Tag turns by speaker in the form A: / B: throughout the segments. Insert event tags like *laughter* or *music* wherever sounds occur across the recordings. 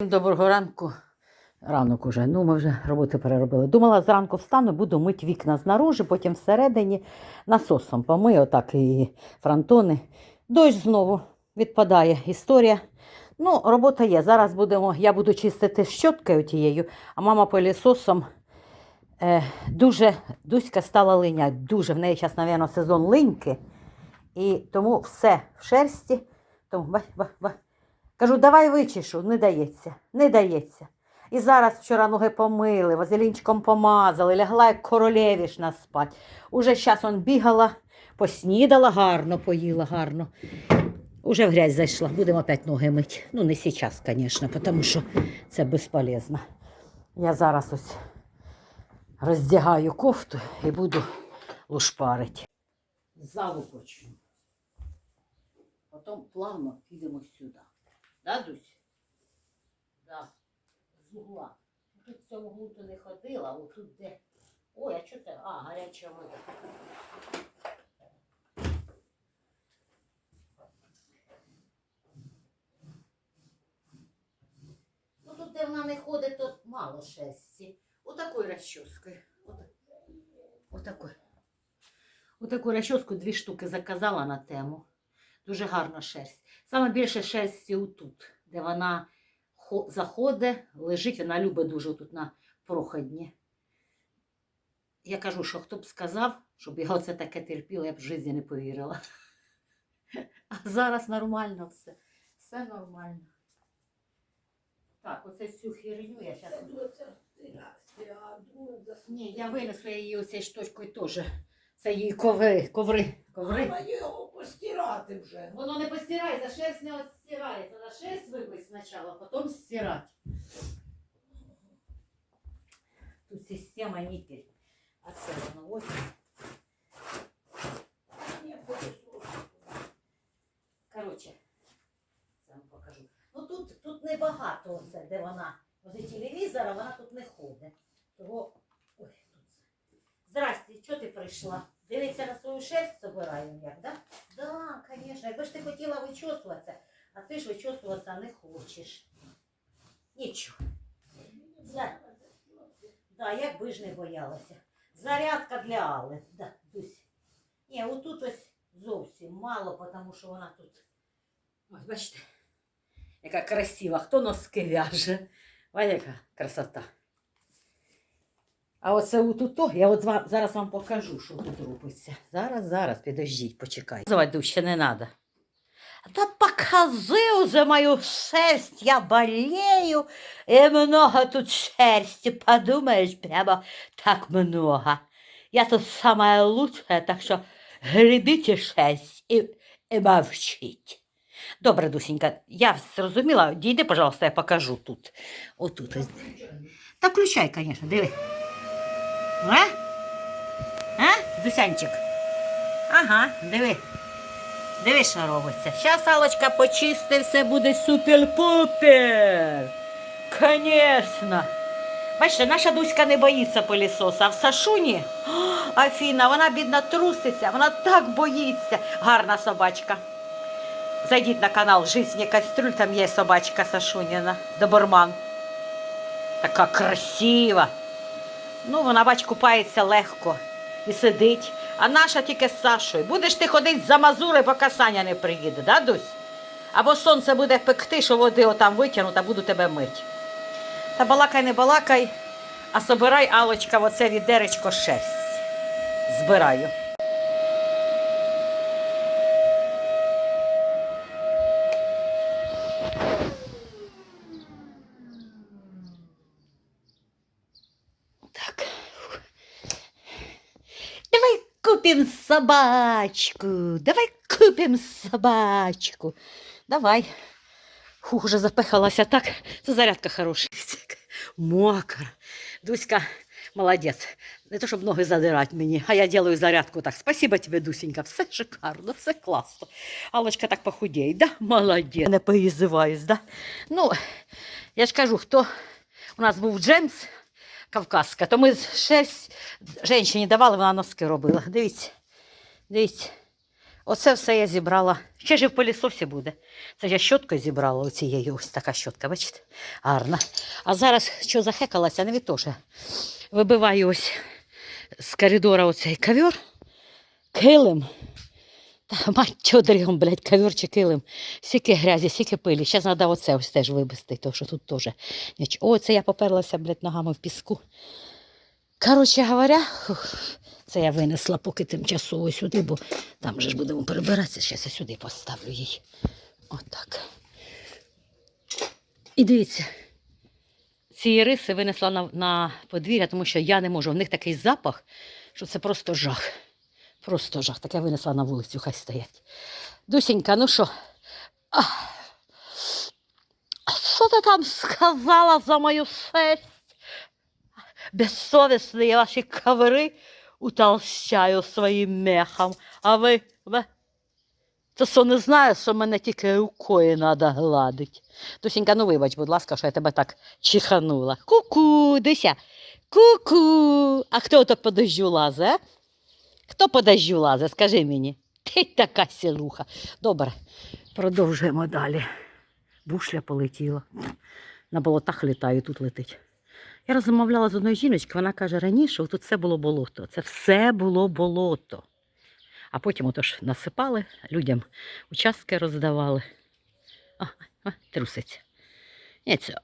A: Доброго ранку. Ранок уже. Ну, ми вже роботи переробили. Думала, зранку встану, буду мити вікна знаружи, потім всередині насосом помию, отак і фронтони. Дощ знову відпадає історія. Ну, робота є. Зараз будемо, я буду чистити щоткою тією, а мама пилісосом. Е, дуже Дуська стала линяти. Дуже. В неї зараз, мабуть, сезон линьки. І тому все в шерсті. Тому, ба, ба, ба. Кажу, давай вичішу, не дається, не дається. І зараз вчора ноги помили, вазелінчиком помазали, лягла як королевішна спать. Уже зараз он бігала, поснідала гарно, поїла гарно. Уже в грязь зайшла, будемо опять ноги мити. Ну, не зараз, звісно, тому що це безполезно. Я зараз ось роздягаю кофту і буду лушпарити. Залу почну. Потім плавно підемо сюди. Да, Дусь? Да. З угла. Тут в цьому углу то не ходила, а тут де. Ой, а що це? А, гаряча вода. Ну тут, де вона не ходить, то мало шерсті. Отакою розчоскою. Отакою. Отаку розчоску дві штуки заказала на тему. Дуже гарна шерсть. Саме більше шерсті отут, де вона заходить, лежить, вона любить дуже тут на проходні. Я кажу, що хто б сказав, щоб я оце таке терпіла, я б в житті не повірила. *laughs* А зараз нормально все. Все нормально. Так, оце цю херню я зараз. Ні, я винесу її оцією штучкою теж. Це її коври, коври, коври.
B: Треба його постирати вже.
A: Воно не постирається, шерсть не стирається. Треба шерсть вибити спочатку, а потім стирати. Тут система ніпель. А це воно ось. Коротше, це вам покажу. Ну тут, тут небагато оце, де вона. Возле телевізора вона тут не ходить. Того. Ой, тут. Здрасте, чого ти прийшла? Дивиться на свою шерсть собираю, як, да? Да, звісно. Якби ж ти хотіла вичосуватися, а ти ж вичосуватися не хочеш. Нічого. За... Да, як би ж не боялася. Зарядка для Алли. Да. Ні, отут ось зовсім мало, тому що вона тут. Ось, бачите, яка красива. Хто носки в'яже? Ось яка красота. А оце отут, я от вам, зараз вам покажу, що тут робиться. Зараз, зараз, підождіть, почекайте. Звати ще не треба. Та покажи уже мою шерсть, я болею, и много тут шерсти, подумаешь, прямо так много. Я тут самая лучшая, так що гребите шерсть і, і мовчіть. Добре, Дусенька, я зрозуміла, дійди, пожалуйста, я покажу тут. Отут. Та включай, звісно, диви. А? А, Дусянчик? Ага, диви. Диви, що робиться. Щас Алочка почисти, все буде супер-пупер. Конечно. Бачите, наша Дуська не боїться пилісоса, а в Сашуні, Афіна, вона бідна труситься, вона так боїться. Гарна собачка. Зайдіть на канал Жизнь Кастрюль, там є собачка Сашуніна, доборман. Така красива. Ну, вона, бач, купається легко і сидить. А наша тільки з Сашою. Будеш ти ходити за мазури, поки Саня не приїде, да, Дусь? Або сонце буде пекти, що води отам витягнуть, та буду тебе мить. Та балакай, не балакай, а собирай, Алочка, в оце відеречко шерсть. Збираю. Купим собачку. Давай купим собачку. Давай. Фух, уже запихалася так. Це зарядка хороша. Мокра. Дуська молодець. Не то, щоб ноги задирати мені, а я делаю зарядку так. Спасибо тебе, Дусенька. Все шикарно, все класно. Аллочка так похудей, да? Молодець. Не поїзиваюсь, да? Ну, я ж кажу, хто у нас був Джемс Кавказська, то ми шерсть жінці давали, вона носки робила. Дивіться, дивіться. Оце все я зібрала. Ще ж і в пилісосі буде. Це я щоткою зібрала оцією. Ось така щотка, бачите? Гарна. А зараз що захекалася, не відтоже. Вибиваю ось з коридора оцей ковер. Килим. Та *laughs* мать чодрігом, блядь, ковер килим. Сіки грязі, сіки пилі. Зараз треба оце ось теж вибисти, тому що тут теж. О, я поперлася, блядь, ногами в піску. Коротше говоря, це я винесла поки тимчасово сюди, бо там вже ж будемо перебиратися. Зараз я сюди поставлю її. Отак. І дивіться, ці риси винесла на, на подвір'я, тому що я не можу. В них такий запах, що це просто жах. Просто жах. Так я винесла на вулицю, хай стоять. Дусінька, ну що? Що ти там сказала за мою шерсть? Безсовісні ваші коври утолщаю своїм мехом. А ви, ви? То що не знаю, що мене тільки рукою треба гладити. Дусінька, ну вибач, будь ласка, що я тебе так чиханула. Ку-ку, Дуся, ку-ку. А хто так по дождю лазе? Хто по дождю лазе, скажи мені. Ти така сілуха. Добре, продовжуємо далі. Бушля полетіла. На болотах літаю, тут летить. Я розмовляла з одною жіночкою, вона каже, раніше тут все було болото. Це все було болото. А потім отож насипали, людям участки роздавали. А, а, труситься. Це,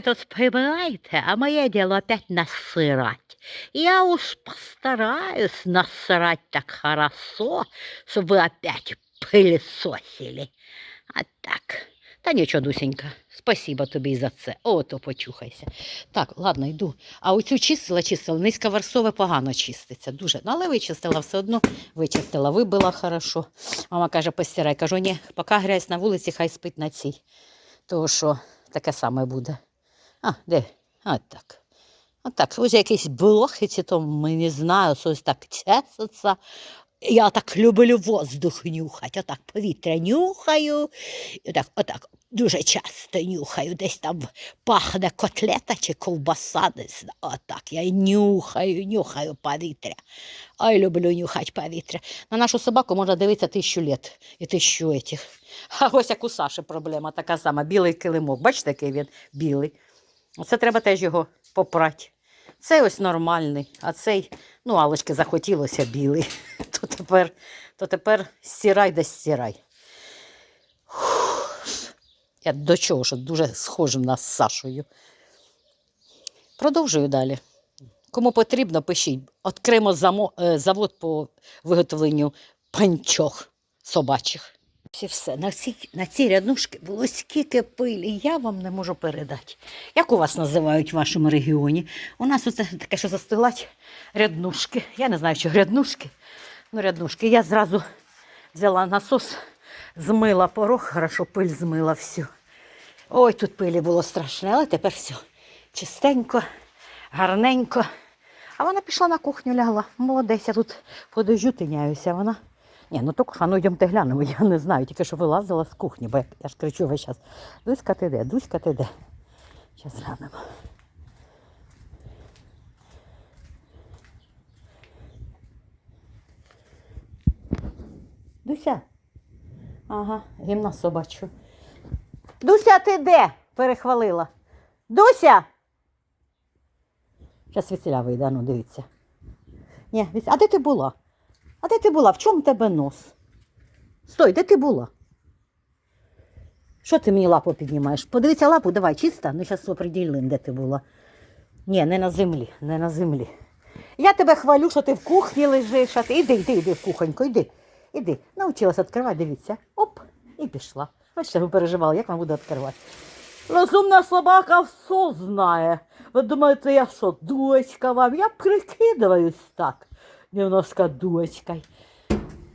A: тут прибирайте, а моє діло опять насирать. Я уж постараюсь насрать так хорошо, щоб ви опять пилісосили. А так. Та нічого, Дусенька, спасіба тобі за це. О, то почухайся. Так, ладно, йду. А оцю чистила, чистила, низьковарсове погано чиститься. Дуже. Ну, але вичистила все одно, вичистила, вибила хорошо. Мама каже, постирай. Кажу, ні, поки грязь на вулиці, хай спить на цій. Тому що таке саме буде. А, де? А так. От так, ось якісь блохи, то ми не знаю, щось так чесаться. Я так люблю воздух нюхати, отак повітря нюхаю, отак, отак дуже часто нюхаю. Десь там пахне котлета чи ковбаса, знаю. Отак я нюхаю, нюхаю повітря. Ой, люблю нюхати повітря. На нашу собаку можна дивитися тисячу літ і тисячу етих. А ось як у Саші проблема така сама. Білий килимок. Бачите, який він білий. Оце треба теж його попрати. Цей ось нормальний, а цей, ну, Алочки захотілося білий. Тепер, то тепер стирай да стирай. Я до чого, що дуже схожим на Сашою. Продовжую далі. Кому потрібно, пишіть. Замо, е, завод по виготовленню панчох собачих. Ось все. На цій, на цій ряднушці було скільки пилі, я вам не можу передати. Як у вас називають в вашому регіоні? У нас оце таке, що застилать ряднушки. Я не знаю, що ряднушки. Ну, ряднушки. Я зразу взяла насос, змила порог, хорошо пиль змила всю. Ой, тут пилі було страшне, але тепер все. Чистенько, гарненько. А вона пішла на кухню, лягла. Молодець, я тут по дождю тиняюся. Вона. Ні, ну то ну йдемте глянемо, я не знаю, тільки що вилазила з кухні, бо я ж кричу весь час. Дуська ти де, Дуська ти де. Зараз глянемо. Дуся. Ага, гімна собачу. Дуся, ти де? перехвалила. Дуся! Зараз веселя вийде, ну дивіться. Ні, а де ти була? А де ти була? В чому тебе нос? Стой, де ти була? Що ти мені лапу піднімаєш? Подивися лапу, давай, чиста. Ну, зараз оприділимо, де ти була. Ні, не на землі, не на землі. Я тебе хвалю, що ти в кухні лежиш, а ти іди, іди, іди в кухоньку, іди. Іди. Научилась відкривати, дивіться. Оп, і пішла. Бачите, ви переживали, як вам буде відкривати. Розумна собака все знає. Ви думаєте, я що, дочка вам? Я прикидаюсь так. Немножко дочкой.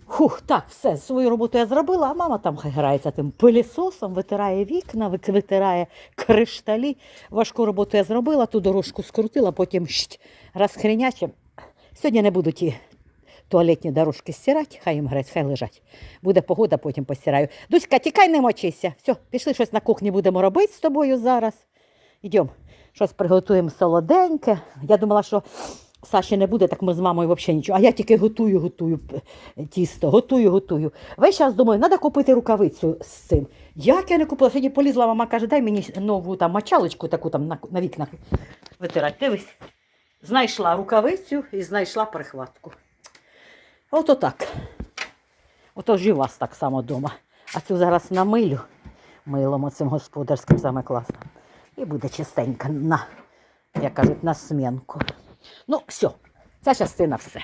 A: Хух, так, все, свою роботу я зробила, а мама там грається тим пилісосом, витирає вікна, витирає кришталі. Важку роботу я зробила, ту дорожку скрутила, потім щ, розхрінячим. Сьогодні не буду ті туалетні дорожки стирати, хай їм грець, хай лежать. Буде погода, потім постираю. Дуська, тікай, не мочися. Все, пішли щось на кухні будемо робити з тобою зараз. Йдемо, щось приготуємо солоденьке. Я думала, що Саші не буде, так ми з мамою взагалі нічого. А я тільки готую, готую тісто, готую, готую. Весь час думаю, треба купити рукавицю з цим. Як я не купила? Сьогодні полізла, мама каже, дай мені нову там мочалочку таку там на, на вікнах витирати. Дивись. Знайшла рукавицю і знайшла прихватку. Ото так. Ото ж і у вас так само вдома. А цю зараз намилю милом оцим господарським саме класно. І буде чистенько на, як кажуть, на смінку. Ну, все, ця частина все.